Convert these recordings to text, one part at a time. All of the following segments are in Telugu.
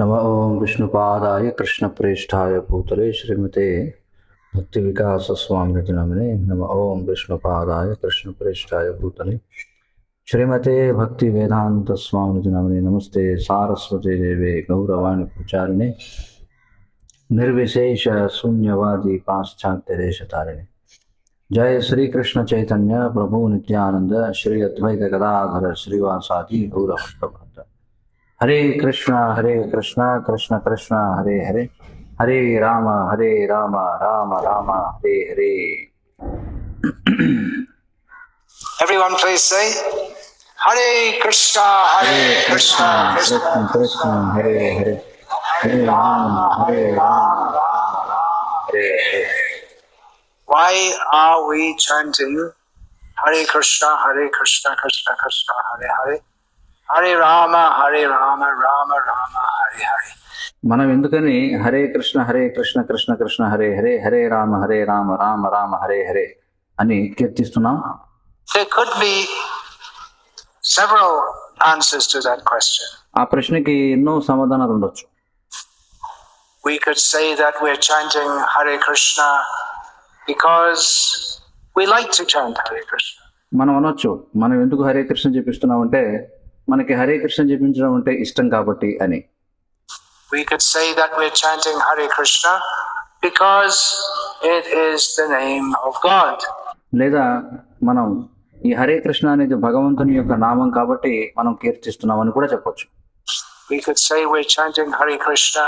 నమ ఓం విష్ణుపాదాయ కృష్ణప్రేష్టాయ భూతలే శ్రీమతే భక్తి వికాస స్వామి నమని. నమ ఓం విష్ణుపాదాయ కృష్ణప్రేష్టాయ భూతలే. శ్రీమతే భక్తి వేదాంత స్వామి నమని. నమస్తే సారస్వతి దేవే గౌరవాణి పూజారిణి. నిర్విశేష శూన్యవాది పాశ్చాత్య దేశతారిణి जय श्री कृष्ण चैतन्य प्रभु नित्यानंद श्री अद्वैत गदाधर श्रीवासादि गौरभक्त हरे कृष्णा हरे कृष्णा कृष्ण कृष्ण हरे हरे। हरे राम हरे राम राम राम हरे हरे। Everyone please say, Hare Krishna, Hare Krishna, Krishna Krishna Krishna Hare Hare. Hare Ram Hare Ram Ram Ram Hare Hare. Why are we chanting Hare Krishna, Hare Krishna, Krishna Krishna, Hare Hare? Hare Rama, Hare Rama, Rama Rama, Hare Hare. మనం ఎందుకని హరే కృష్ణ హరే కృష్ణ కృష్ణ కృష్ణ హరే హరే హరే రామ హరే రామ రామ రామ హరే హరే అని కీర్తిస్తున్నాం There could be several answers to that question. ఆ ప్రశ్నకి ఎన్నో సమాధానాలు ఉండొచ్చు We could say that we're chanting Hare Krishna because we like to chant Hare Krishna మనం అనొచ్చు. మనం ఎందుకు హరే కృష్ణ చెప్పిస్తున్నాం అంటే మనకి హరే కృష్ణ చెప్పించడం అంటే ఇష్టం కాబట్టి అని. We could say that we are chanting Hare Krishna because it is the name of God లేదా మనం ఈ హరే కృష్ణ అనేది భగవంతుని యొక్క నామం కాబట్టి మనం కీర్తిస్తున్నాం అని కూడా చెప్పొచ్చు. We could say we are chanting Hare Krishna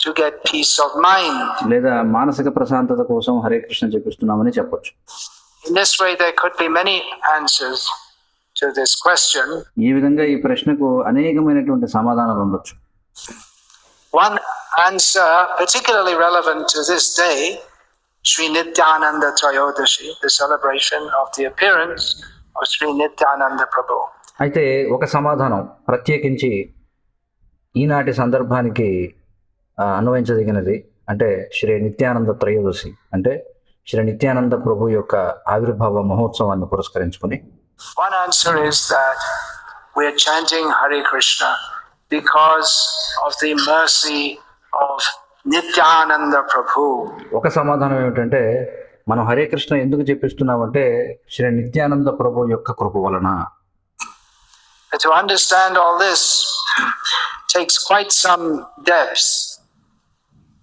to get peace of mind. లేదా మానసిక ప్రశాంతత కోసం హరే కృష్ణ చెప్పిస్తున్నామని చెప్పొచ్చు In this way, there could be many answers to this question. ఈ విధంగా ఈ ప్రశ్నకు అనేకమైనటువంటి సమాధానాలు ఉండొచ్చు One answer, particularly relevant to this day, Sri Nityananda Trayodashi, the celebration of the appearance of Sri Nityananda Prabhu. అయితే ఒక సమాధానం ప్రత్యేకించి ఈనాటి సందర్భానికి అన్వయించదగినది అంటే శ్రీ నిత్యానంద త్రయోదశి అంటే శ్రీ నిత్యానంద ప్రభు యొక్క ఆవిర్భావ మహోత్సవాన్ని పురస్కరించుకుని One answer is that we're chanting Hare Krishna because of the mercy of Nityananda Prabhu. ఒక సమాధానం ఏమిటంటే మనం హరే కృష్ణ ఎందుకు చెప్పిస్తున్నామంటే శ్రీ నిత్యానంద ప్రభు యొక్క కృప వలన to understand all this takes quite some depth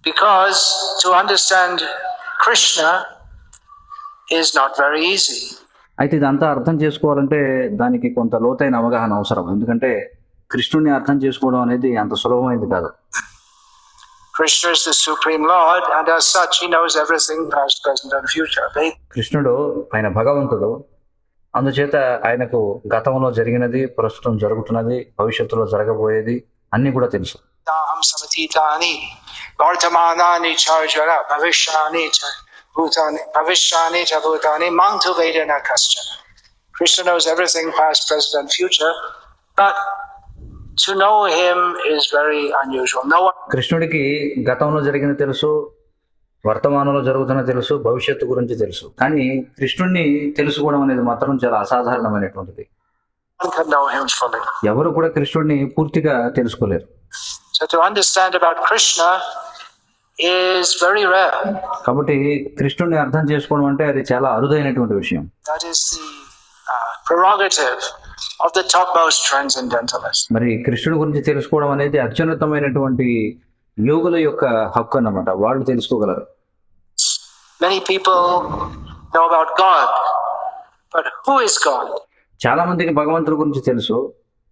because to understand Krishna is not very easy. అయితే ఇదంతా అర్థం చేసుకోవాలంటే దానికి కొంత లోతైన అవగాహన అవసరం. ఎందుకంటే కృష్ణుని అర్థం చేసుకోవడం అనేది అంత సులభమైంది కాదు. Krishna is the Supreme Lord, and as such, he knows everything past, present, and future. They- కృష్ణుడు ఆయన భగవంతుడు. అందుచేత ఆయనకు గతంలో జరిగినది ప్రస్తుతం జరుగుతున్నది భవిష్యత్తులో జరగబోయేది అన్ని కూడా తెలుసు. వర్తమానాన్ని చాచర భవిష్యాన్ని భూతాన్ని భవిష్యాన్ని చ భూతాన్ని మాంతు వేదన కష్టన Krishna knows everything past present future but is very unusual no కృష్ణుడికి గతంలో జరిగిన తెలుసు వర్తమానంలో జరుగుతున్న తెలుసు భవిష్యత్తు గురించి తెలుసు. కానీ కృష్ణుణ్ణి తెలుసుకోవడం అనేది మాత్రం చాలా అసాధారణమైనటువంటిది. ఎవరు కూడా కృష్ణుడిని పూర్తిగా తెలుసుకోలేరు. Is very rare. కాబట్టి కృష్ణుడిని అర్థం చేసుకోవడం అంటే అది చాలా అరుదైనటువంటి విషయం That is the uh, prerogative of the topmost transcendentalists. మరి కృష్ణుడి గురించి తెలుసుకోవడం అనేది అత్యున్నతమైనటువంటి యోగుల యొక్క హక్కు అన్నమాట వాళ్ళు తెలుసుకోగలరు Many people know about God, but who is God? చాలా మందికి భగవంతుడి గురించి తెలుసు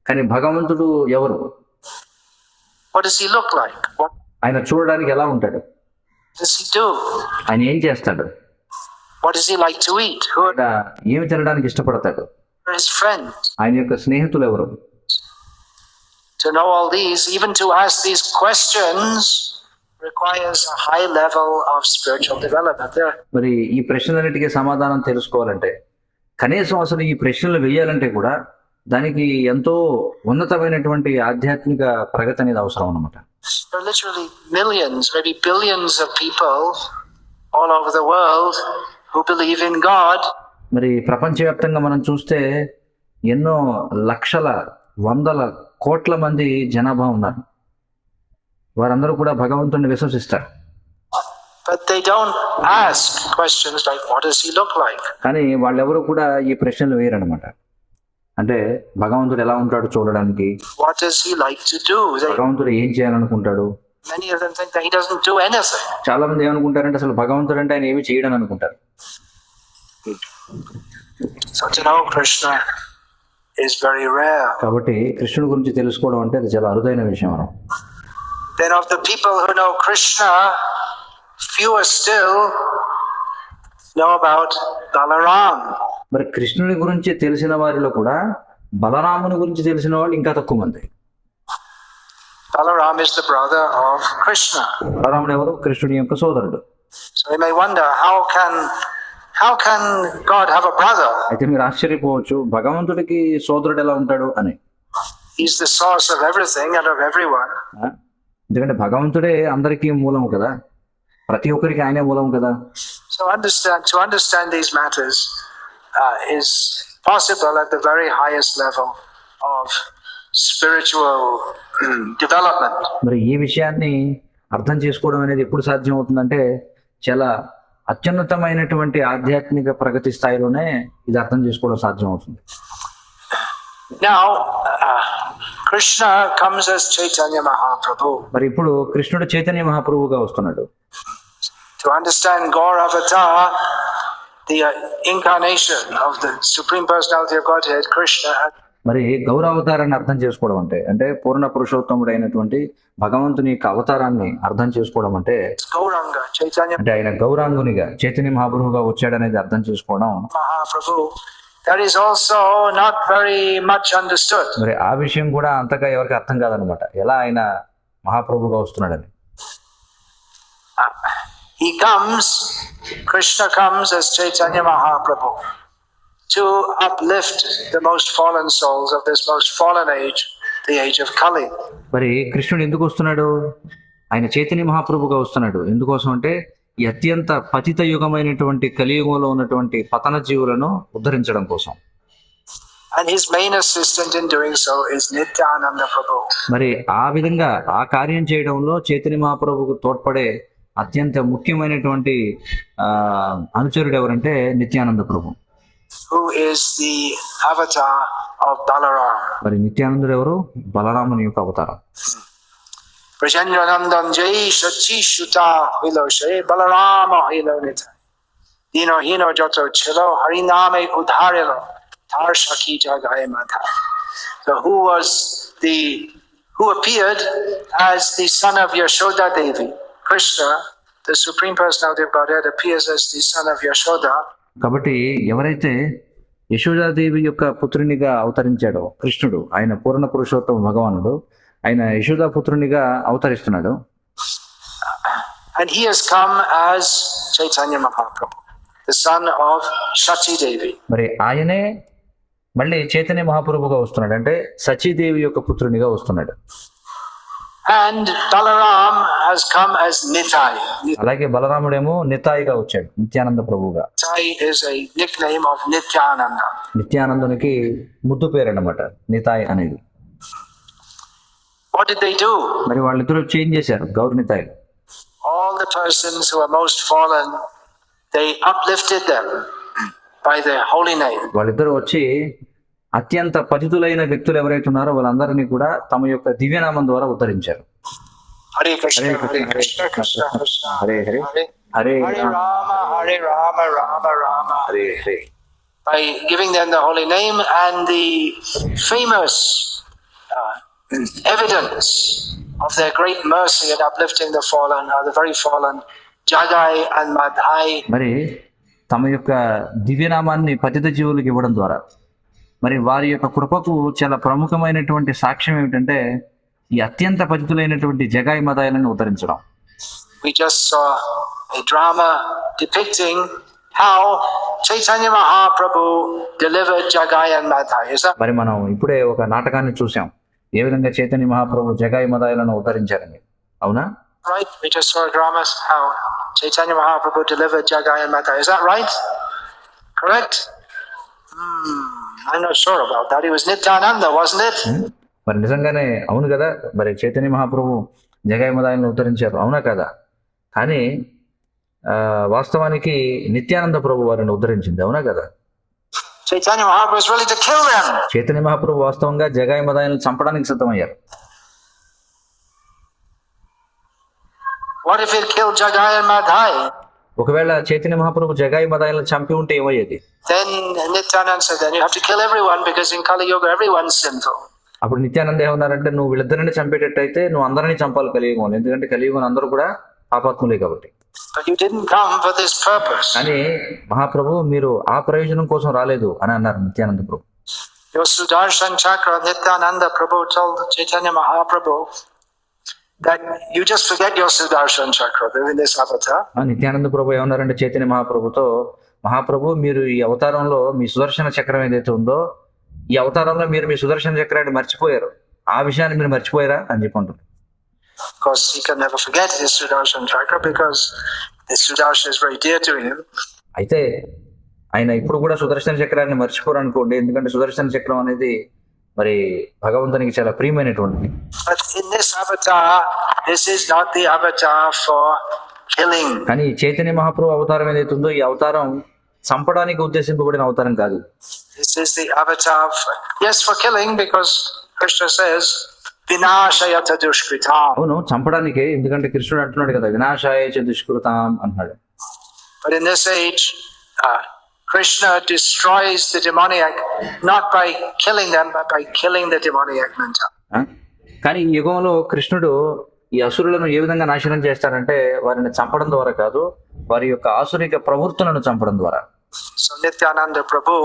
కానీ భగవంతుడు ఎవరు What does he look like? What ఆయన చూడడానికి ఎలా ఉంటాడు? ఆయన ఏం చేస్తాడు ఏమి తినడానికి ఇష్టపడతాడు? ఆయన యొక్క స్నేహితులు ఎవరు To know all these, even to ask these questions, requires a high level of spiritual development. మరి ఈ ప్రశ్నలన్నిటికీ సమాధానం తెలుసుకోవాలంటే కనీసం అసలు ఈ ప్రశ్నలు వేయాలంటే కూడా దానికి ఎంతో ఉన్నతమైనటువంటి ఆధ్యాత్మిక ప్రగతి అనేది అవసరం అన్నమాట. మరి ప్రపంచవ్యాప్తంగా మనం చూస్తే ఎన్నో లక్షల వందల కోట్ల మంది జనాభా ఉన్నారు. వారందరూ కూడా భగవంతుని విశ్వసిస్తారు. కానీ వాళ్ళెవరూ కూడా ఈ ప్రశ్నలు వేయరు అనమాట అంటే భగవంతుడు ఎలా ఉంటాడు చూడడానికి? భగవంతుడు ఏం చేయాలనుకుంటాడు? చాలా మంది ఏమనుకుంటారంటే అసలు భగవంతుడు అంటే ఆయన ఏమి చేయడం అనుకుంటారు. కాబట్టి కృష్ణుడు గురించి తెలుసుకోవడం అంటే అది చాలా అరుదైన విషయం మనం. Then of the people who know Krishna, fewer still know about Balaram. మరి కృష్ణుడి గురించి తెలిసిన వారిలో కూడా బలరాముని గురించి తెలిసిన వాళ్ళు ఇంకా తక్కువ మంది Balaram is the brother of Krishna. బలరాముడు ఎవరు కృష్ణుడి యొక్క సోదరుడు So you may wonder how can how can God have a brother? అయితే మీరు ఆశ్చర్యపోవచ్చు భగవంతుడికి సోదరుడు ఎలా ఉంటాడు అని He's the source of everything and of everyone. ఎందుకంటే భగవంతుడే అందరికీ మూలం కదా ప్రతి ఒక్కరికి ఆయనే మూలం కదా So understand to understand these matters uh, is possible at the very highest level of spiritual development. మరి ఈ విషయాన్ని అర్థం చేసుకోవడం అనేది ఎప్పుడు సాధ్యం అవుతుందంటే చాలా అత్యున్నతమైనటువంటి ఆధ్యాత్మిక ప్రగతి స్థాయిలోనే ఇది అర్థం చేసుకోవడం సాధ్యం అవుతుంది Now, uh, Krishna comes as Chaitanya Mahaprabhu. మరి ఇప్పుడు కృష్ణుడు చైతన్య మహాప్రభువుగా వస్తున్నాడు To understand Gaur Avatar, the uh, incarnation of the Supreme Personality of Godhead, Krishna, మరి గౌరవతారాన్ని అర్థం చేసుకోవడం అంటే అంటే పూర్ణ పురుషోత్తముడు అయినటువంటి భగవంతుని యొక్క అవతారాన్ని అర్థం చేసుకోవడం అంటే అంటే ఆయన గౌరాంగునిగా చైతన్య మహాప్రభువుగా వచ్చాడనేది అర్థం చేసుకోవడం Mahaprabhu. That is also not very much understood. మరి ఆ విషయం కూడా అంతగా ఎవరికి అర్థం కాదనమాట ఎలా ఆయన మహాప్రభుగా వస్తున్నాడని He comes, Krishna comes as Chaitanya Mahaprabhu to uplift the most fallen souls of this most fallen age, the age of Kali. మరి కృష్ణుడు ఎందుకు వస్తున్నాడు ఆయన చైతన్య మహాప్రభుగా వస్తున్నాడు ఎందుకోసం అంటే ఈ అత్యంత పతిత యుగమైనటువంటి కలియుగంలో ఉన్నటువంటి పతన జీవులను ఉద్ధరించడం కోసం And his main assistant in doing so is Nityananda Prabhu. మరి ఆ విధంగా ఆ కార్యం చేయడంలో చైతన్య మహాప్రభుకు తోడ్పడే అత్యంత ముఖ్యమైనటువంటి అనుచరుడు ఎవరంటే నిత్యానంద ప్రభు. మరి నిత్యానందుడు ఎవరు? బలరాముని యొక్క అవతారం. ప్రజన్యనందం జై సచ్చి శుత విలోషే బలరామ హిలోనిత దీనో హీనో జోత చెలో హరినామే ఉధారెలో తార్ సఖి జాగాయ మాత who was the who appeared as the son of Yashoda Devi Krishna, the Supreme Personality of Godhead, appears as the son of Yashoda. కాబట్టి ఎవరైతే యశోదాదేవి యొక్క పుత్రునిగా అవతరించాడో కృష్ణుడు ఆయన పూర్ణ పురుషోత్తమ భగవానుడు ఆయన Yashoda పుత్రునిగా అవతరిస్తున్నాడు And he has come as Chaitanya Mahaprabhu, the son of Devi. మరి ఆయనే మళ్ళీ చైతన్య మహాప్రభుగా వస్తున్నాడు అంటే సచీదేవి యొక్క పుత్రునిగా వస్తున్నాడు and Balram has come as Nitai అలాగే బలరాముడేమో నితాయిగా వచ్చాడు Nityananda ప్రభుగా Nitai is a nickname of Nityananda నిత్యానందునికి ముద్దు పేరు అన్నమాట నితాయ్ అనేది. వాట్ డిడ్ దే డు మరి వాళ్ళు ఇద్దరు చేంజ్ చేశారు Gaur Nitai. All the persons who are most fallen they uplifted them by their holy name వాళ్ళిద్దరూ వచ్చి అత్యంత పతితులైన వ్యక్తులు ఎవరైతే ఉన్నారో వాళ్ళందరినీ కూడా తమ యొక్క దివ్యనామం ద్వారా ఉద్ధరించారు Hare Krishna Hare Hare Hare Rama, Hare Rama, Rama Rama. Hare Hare By giving them the holy name and the famous uh, evidence of their great mercy in uplifting the fallen, or the very fallen, Jagai and Madhai. మరి తమ యొక్క దివ్యనామాన్ని పతిత జీవులకు ఇవ్వడం ద్వారా మరి వారి యొక్క కృపకు చాలా ప్రముఖమైనటువంటి సాక్ష్యం ఏమిటంటే ఈ అత్యంత పతితులైనటువంటి జగాయి మదాయాలను ఉద్ధరించడం We just saw a drama depicting how Chaitanya Mahaprabhu delivered Jagai and that మరి మనం ఇప్పుడే ఒక నాటకాన్ని చూసాం ఏ విధంగా చైతన్య మహాప్రభు జగాయి మదాయాలను ఉద్ధరించారని అవునా right? We just saw a drama how Chaitanya Mahaprabhu delivered Jagai and Madhai. Is that right? Correct? Hmm, I'm not sure about that. He was Nityananda, wasn't it? ఉం? మరి నిజంగానే అవును కదా మరి చైతన్య మహాప్రభు జగయమదాయలను ఉద్ధరించారు అవునా కదా కానీ వాస్తవానికి నిత్యానంద ప్రభు వారిని ఉద్ధరించింది అవునా కదా Chaitanya Mahaprabhu was ready to kill them. Chaitanya Mahaprabhu వాస్తవంగా జగాయమదాయలను చంపడానికి సిద్ధమయ్యారు What if he'd killed Jagai and Madhai? ఒకవేళ చైతన్య మహాప్రభు జగాయి బదాయిల చంపి ఉంటే ఏమయ్యేది? Then Nityananda sir then you have to kill everyone అప్పుడు నిత్యానంద ఏమన్నారంటే నువ్వు వీళ్ళిద్దరిని చంపేటట్టయితే నువ్వు అందరిని చంపాలి కలియుగం ఎందుకంటే కలియుగం అందరూ కూడా పాపాత్ములే కాబట్టి. అని మహాప్రభు మీరు ఆ ప్రయోజనం కోసం రాలేదు అని అన్నారు నిత్యానంద ప్రభు. సుదర్శన్ చక్ర Nityananda Prabhu Chaitanya Mahaprabhu that you just forget your Sudarshan Chakra in this avatar. ఆ నిత్యానంద ప్రభు ఏమన్నారంటే చైతన్య మహాప్రభుతో మహాప్రభు మీరు ఈ అవతారంలో మీ సుదర్శన చక్రం ఏదైతే ఉందో ఈ అవతారంలో మీరు మీ సుదర్శన చక్రాన్ని మర్చిపోయారు ఆ విషయాన్ని మీరు మర్చిపోయారా అని చెప్పి Of course, he can never forget his Sudarshan Chakra because the Sudarshan is very dear to him. అయితే ఆయన ఇప్పుడు కూడా సుదర్శన చక్రాన్ని మర్చిపోరు అనుకోండి ఎందుకంటే సుదర్శన చక్రం అనేది మరి భగవంతునికి చాలా ప్రియమైనటువంటి కానీ చైతన్య మహాప్రభు అవతారం ఏదైతే ఉందో ఈ అవతారం చంపడానికి ఉద్దేశింపబడిన అవతారం కాదు. అవును చంపడానికి ఎందుకంటే కృష్ణుడు అంటున్నాడు కదా వినాశాయ చ అన్నాడు Krishna destroys the demoniac not by killing them, but by killing the demoniac? కానీ ఈ యుగంలో కృష్ణుడు ఈ అసురులను ఏ విధంగా నాశనం చేస్తాడంటే వారిని చంపడం ద్వారా కాదు వారి యొక్క ఆసురిక ప్రవృత్తులను చంపడం ద్వారా Nityananda Prabhu,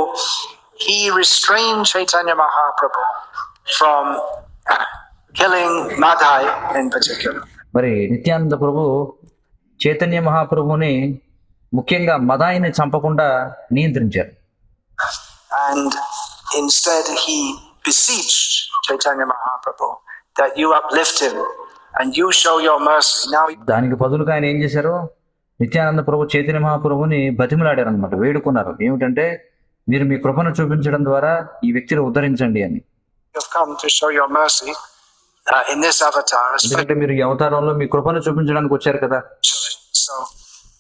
he restrained Chaitanya Mahaprabhu from uh, killing Madhai in particular. మరి నిత్యానంద ప్రభు చైతన్య మహాప్రభుని ముఖ్యంగా మదాయిని చంపకుండా నియంత్రించారు. And instead he beseeches Chaitanya Mahaprabhu that you uplift and you show your mercy now దానికి బదులుగా ఆయన ఏం చేశారు? నిత్యానంద ప్రభు చైతన్య మహాప్రభుని బతిమలాడారు అనమాట వేడుకున్నారు. ఏమిటంటే మీరు మీ కృపను చూపించడం ద్వారా ఈ వ్యక్తిని ఉద్ధరించండి అని. మీరు ఈ అవతారంలో మీ కృపను చూపించడానికి వచ్చారు కదా.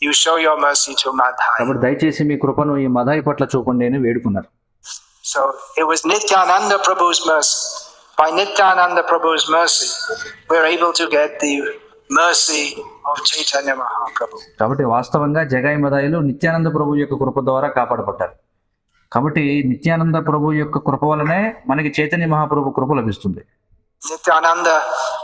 You show your mercy to my Thai దయచేసి మీ కృపను ఈ మదాయి పట్ల చూపండి అని వేడుకున్నారు. So it was Nityananda Prabhu's mercy by Nityananda Prabhu's mercy we are able to get the mercy of Chaitanya Mahaprabhu కాబట్టి వాస్తవంగా జగై మదాయిలు నిత్యానంద ప్రభు యొక్క కృప ద్వారా కాపాడబడ్డారు. కాబట్టి నిత్యానంద ప్రభు యొక్క కృప వలనే మనకి చైతన్య మహాప్రభు కృప లభిస్తుంది. Nityananda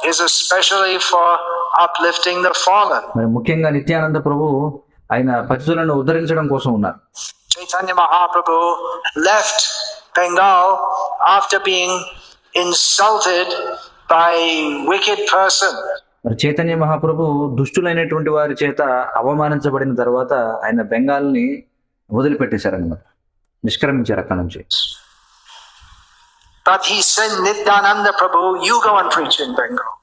is especially for uplifting the fallen ముఖ్యంగా నిత్యానంద ప్రభు ఆయన పరిస్థితులను ఉద్ధరించడం కోసం ఉన్నారు. Chaitanya Mahaprabhu left Bengal after being insulted by wicked person Chaitanya Mahaprabhu దుష్టులైనటువంటి వారి చేత అవమానించబడిన తర్వాత ఆయన బెంగాల్ని వదిలిపెట్టేశారన్నమాట. నిష్క్రమించారు అక్కడ నుంచి. నిత్యానంద ప్రభు యూగవన్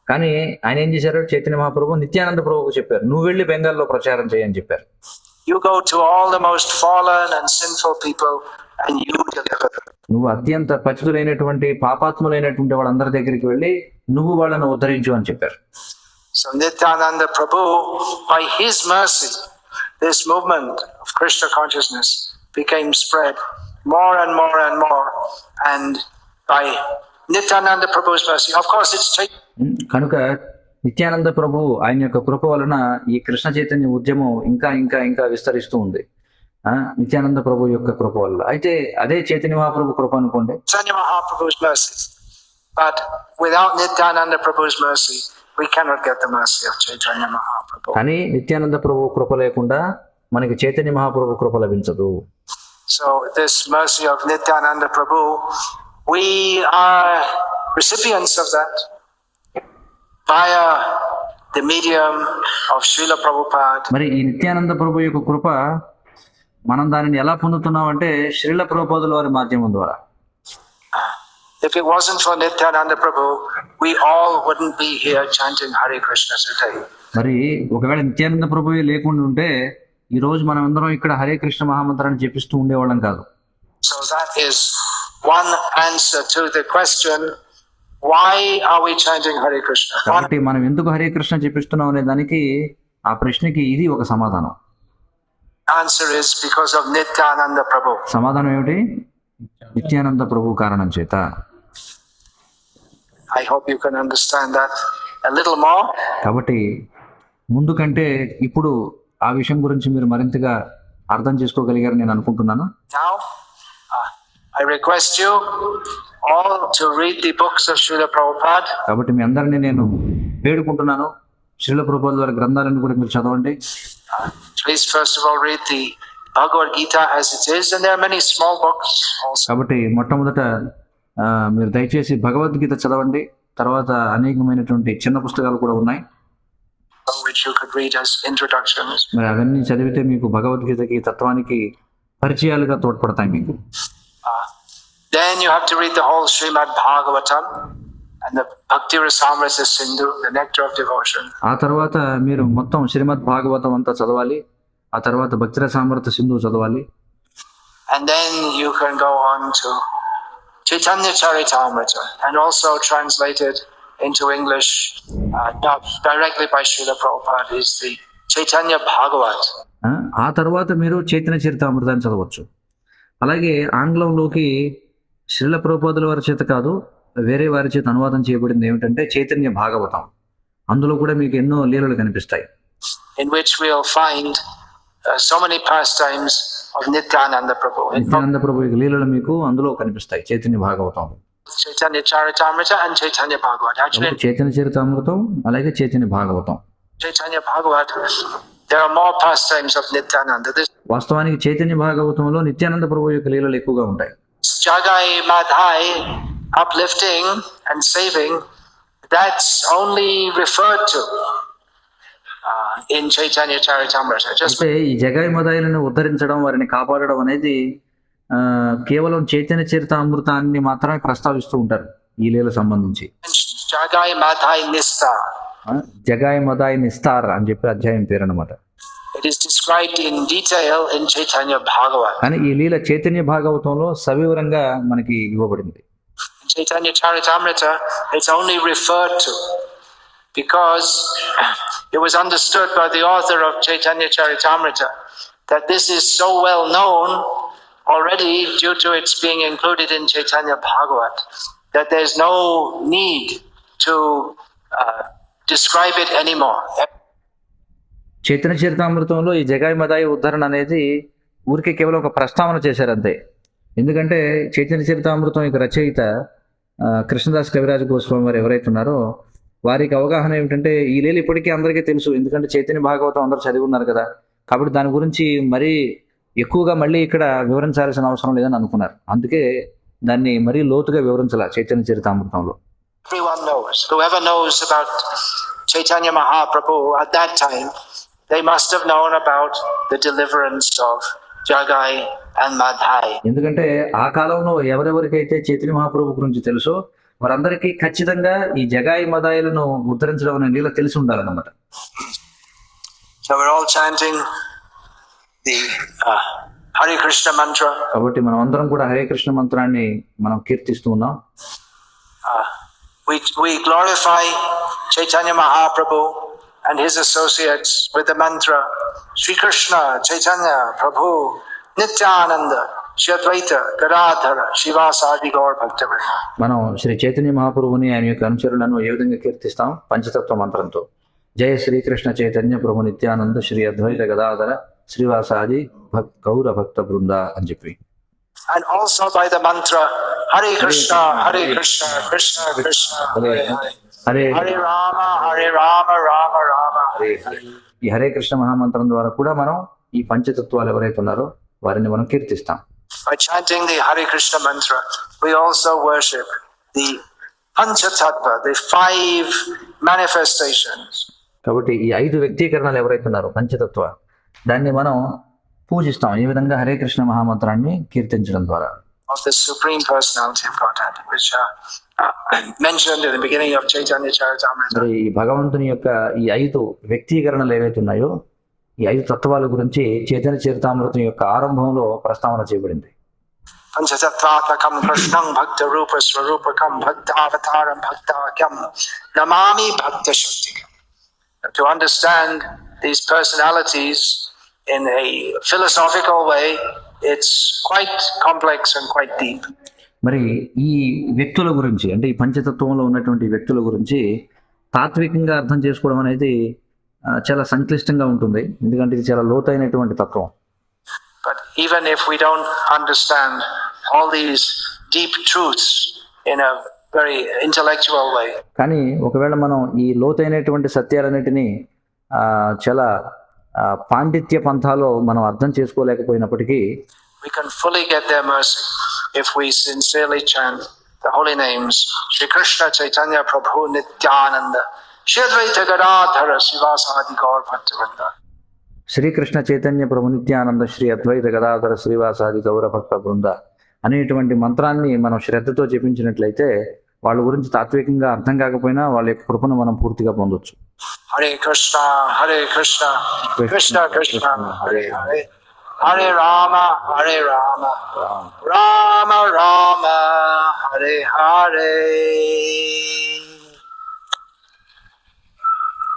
కానీ ఆయన ఏం చేశారు? చైతన్య మహాప్రభు నిత్యానంద ప్రభుకు చెప్పారు. నువ్వు వెళ్ళి బెంగాల్లో ప్రచారం చేయని చెప్పారు. You go to all the most fallen and sinful people and నువ్వు అత్యంత పచితులైనటువంటి పాపాత్ములైనటువంటి వాళ్ళందరి దగ్గరికి వెళ్ళి నువ్వు వాళ్ళను ఉద్ధరించు అని చెప్పారు. So Nityananda Prabhu by his mercy this movement of Krishna consciousness became spread more and more and more and కనుక నిత్యానంద ప్రభు ఆయన యొక్క కృప వలన ఈ కృష్ణ చైతన్య ఉద్యమం ఇంకా ఇంకా ఇంకా విస్తరిస్తూ ఉంది. నిత్యానంద ప్రభు యొక్క కృప వల్ల. అయితే అదే చైతన్య మహాప్రభు కృప అనుకోండి. Chaitanya Mahaprabhu's mercy Nityananda Prabhu's mercy we cannot Mahaprabhu కానీ నిత్యానంద ప్రభు కృప లేకుండా మనకి చైతన్య మహాప్రభు కృప లభించదు. So this mercy of Nityananda Prabhu we are recipients of that via the medium of Srila Prabhupada. మరి ఈ నిత్యానంద ప్రభు యొక్క కృప మనం దానిని ఎలా పొందుతున్నాం అంటే శ్రీల ప్రభుపాదుల వారి మాధ్యమం ద్వారా If it wasn't for Nityananda Prabhu, we all wouldn't be here chanting Hare Krishna today. మరి ఒకవేళ నిత్యానంద ప్రభువే లేకుండా ఉంటే ఈ రోజు మనం అందరం ఇక్కడ హరే కృష్ణ మహామంత్రాన్ని జపిస్తూ ఉండేవాళ్ళం కాదు So that is one answer to the question why are we chanting కాబట్టి మనం ఎందుకు హరే కృష్ణ చెప్పిస్తున్నాం అనే దానికి ఆ ప్రశ్నకి ఇది ఒక సమాధానం. Answer is because of nityananda prabhu. సమాధానం ఏమిటి? నిత్యానంద ప్రభు కారణం చేత. I hope you can understand that a little more కాబట్టి ముందు కంటే ఇప్పుడు ఆ విషయం గురించి మీరు మరింతగా అర్థం చేసుకోగలిగారని నేను అనుకుంటున్నాను. I request you all to read the books of Srila కాబట్టి మీ అందరిని నేను వేడుకుంటున్నాను. శ్రీల ప్రభుపాద వారి గ్రంథాలను కూడా మీరు చదవండి. Please first of all read the Bhagavad Gita as it is and there కాబట్టి మొట్టమొదట మీరు దయచేసి భగవద్గీత చదవండి. తర్వాత అనేకమైనటువంటి చిన్న పుస్తకాలు కూడా ఉన్నాయి. మీరు అవన్నీ చదివితే మీకు భగవద్గీతకి తత్వానికి పరిచయాలుగా తోడ్పడతాయి మీకు. You have to read the whole Srimad Bhagavatam and the Bhakti Rasamrasa Sindhu, the Nectar of Devotion. ఆ తర్వాత మీరు మొత్తం శ్రీమద్ భాగవతం అంతా చదవాలి ఆ తర్వాత భక్తిర సామర్థ్య సింధు చదవాలి And then you can go on to Chaitanya Charitamrita and also translated into English, uh, directly by Srila Prabhupada, is the Chaitanya Bhagavat. ఆ, ఆ తర్వాత మీరు చైతన్య చరితామృతాన్ని చదవచ్చు అలాగే ఆంగ్లంలోకి శ్రీల ప్రభుపాదుల వారి చేత కాదు వేరే వారి చేత అనువాదం చేయబడింది ఏమిటంటే చైతన్య భాగవతం అందులో కూడా మీకు ఎన్నో లీలలు కనిపిస్తాయి in which we'll find uh, so many pastimes of Nityananda Prabhu. Nityananda ప్రభు యొక్క లీలలు మీకు అందులో కనిపిస్తాయి Chaitanya Bhagavatam Charitamrita and Chaitanya Bhagavat. Actually, కాబట్టి చైతన్య చరితామృతం అలాగే Chaitanya Bhagavatam Chaitanya Bhagavat, there are more pastimes of Nityananda. This వాస్తవానికి చైతన్య భాగవతంలో నిత్యానంద ప్రభు యొక్క లీలలు ఎక్కువగా ఉంటాయి Jagai Madhai, uplifting and saving, that's only referred to uh, in Chaitanya Charitamrita. Just అయితే ఈ జగాయి మదాయిలను ఉద్ధరించడం వారిని కాపాడడం అనేది ఆ, కేవలం చైతన్య చరితామృతాన్ని మాత్రమే ప్రస్తావిస్తూ ఉంటారు ఈ లీల సంబంధించి Madhai Nista. ఆ, జగాయి మదాయి నిస్తార్ అని చెప్పి అధ్యాయం పేరు అనమాట It is described in detail in Chaitanya Bhagavat. కానీ ఈ లీల చైతన్య భాగవతంలో సవివరంగా మనకి ఇవ్వబడింది Chaitanya Charitamrita, it's only referred to because it was understood by the author of Chaitanya Charitamrita that this is so well known already due to its being included in Chaitanya Bhagavat that there's no need to uh, describe it anymore. Chaitanya చరితామృతంలో ఈ జగాయి మదాయి ఉద్ధరణ అనేది ఊరికే కేవలం ఒక ప్రస్తావన చేశారు అంతే ఎందుకంటే చైతన్య చరితామృతం యొక్క రచయిత కృష్ణదాస్ కవిరాజ గోస్వామి వారు ఎవరైతే ఉన్నారో వారికి అవగాహన ఏమిటంటే ఈ లేలు ఇప్పటికీ అందరికీ తెలుసు. ఎందుకంటే చైతన్య భాగవతం అందరూ చదివి ఉన్నారు కదా. కాబట్టి దాని గురించి మరీ ఎక్కువగా మళ్ళీ ఇక్కడ వివరించాల్సిన అవసరం లేదని అనుకున్నారు. అందుకే దాన్ని మరీ లోతుగా వివరించాల Chaitanya చరితామృతంలో. Everyone knows. Whoever knows about Chaitanya Mahaprabhu at that time, they must have known about the deliverance of Jagai and Madhai. ఎందుకంటే ఆ కాలంలో ఎవరెవరికైతే చైతన్య మహాప్రభు గురించి తెలుసో వారందరికీ ఖచ్చితంగా ఈ జగాయి మదాయిలను ఉద్ధరించడం అనే లీల తెలిసి ఉండాలన్నమాట So we're all chanting the uh, Hare Krishna mantra. కాబట్టి మనం అందరం కూడా హరే కృష్ణ మంత్రాన్ని మనం కీర్తిస్తూ ఉన్నాం Uh, we, we glorify Chaitanya Mahaprabhu and his associates with the mantra Sri Krishna, Chaitanya, Prabhu, Nityananda, Shri Advaita, Gadadhara, Shivasadi Gaur Bhaktivinoda. మనం శ్రీ చైతన్య మహాప్రభుని ఆయన యొక్క అనుచరులను ఏ విధంగా కీర్తిస్తాం పంచతత్వ మంత్రంతో జయ శ్రీకృష్ణ చైతన్య ప్రభు నిత్యానంద శ్రీ అద్వైత గదాధర శ్రీవాసాది భక్ గౌర భక్త బృంద అని చెప్పి and also by the mantra Hare Krishna, Hare Krishna, Krishna Krishna, Hare Hare. Hare Hare Rama, Hare Rama, Rama Rama, Hare Hare. ఈ హరే కృష్ణ మహామంత్రం ద్వారా కూడా మనం ఈ పంచతత్వాలు ఎవరైతే ఉన్నారో వారిని మనం కీర్తిస్తాం By chanting the Hare Krishna mantra, we also worship the Panchatattva, the five manifestations కాబట్టి ఈ ఐదు వ్యక్తీకరణలు ఎవరైతే ఉన్నారో పంచతత్వ దాన్ని మనం పూజిస్తాం ఈ విధంగా హరే కృష్ణ మహామంత్రాన్ని కీర్తించడం ద్వారా of the Supreme Personality of Godhead, which are మరి భగవంతుని యొక్క ఈ ఐదు వ్యక్తీకరణలు ఏవైతే ఉన్నాయో ఈ ఐదు తత్వాల గురించి చైతన్య చరితామృతం యొక్క ఆరంభంలో ప్రస్తావన చేయబడింది. పంచతత్వాత్మకం కృష్ణం భక్త రూప స్వరూపకం భక్త అవతారం భక్తాకం నమామి భక్త శక్తి to understand these personalities in philosophical way it's quite complex and quite deep మరి ఈ వ్యక్తుల గురించి అంటే ఈ పంచతత్వంలో ఉన్నటువంటి వ్యక్తుల గురించి తాత్వికంగా అర్థం చేసుకోవడం అనేది చాలా సంక్లిష్టంగా ఉంటుంది. ఎందుకంటే ఇది చాలా లోతైనటువంటి తత్వం. But even if we don't understand all these deep truths in a very intellectual way, కానీ ఒకవేళ మనం ఈ లోతైనటువంటి సత్యాలన్నిటినీ చాలా పాండిత్య పంథాలో మనం అర్థం చేసుకోలేకపోయినప్పటికీ we can fully get their mercy. If we sincerely chant the holy names Sri Krishna Chaitanya Prabhu Nityananda Shri Advaita Gadadhara Sivasadi Gaur Bhaktivinoda. Srikrishna Chaitanya ప్రభు నిత్యానంద శ్రీ అద్వైత గదాధర శ్రీవాసాది గౌర భక్త బృంద అనేటువంటి మంత్రాన్ని మనం శ్రద్ధతో జపించినట్లయితే వాళ్ళ గురించి తాత్వికంగా అర్థం కాకపోయినా వాళ్ళ యొక్క కృపను మనం పూర్తిగా పొందొచ్చు Hare Krishna, Hare Krishna, Krishna Krishna, Hare Hare, Hare Rama, Hare Rama, Rama Rama, Hare Hare.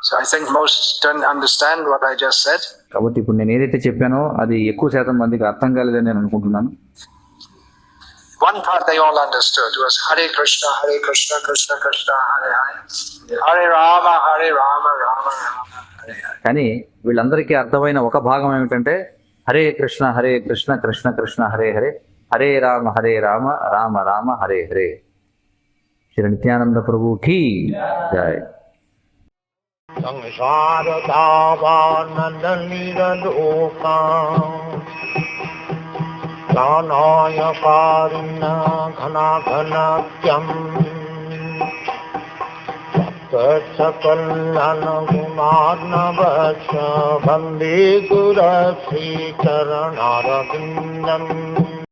So I think most don't understand what I just said. కాబట్టి ఇప్పుడు నేను ఏదైతే చెప్పానో అది ఎక్కువ శాతం మందికి అర్థం కాలేదని నేను అనుకుంటున్నాను One part they all understood was Hare Krishna, Hare Krishna, Krishna Krishna, Hare Hare, Hare Rama, Hare Rama, Rama Rama. కానీ వీళ్ళందరికీ అర్థమైన ఒక భాగం ఏమిటంటే हरे कृष्ण हरे कृष्ण कृष्ण कृष्ण, हरे हरे। हरे राम हरे राम राम राम, हरे हरे। श्री नित्यानंद प्रभु की जय। संसार दावानन्दनिरलोकानाय घना सकल् नमार्नवस्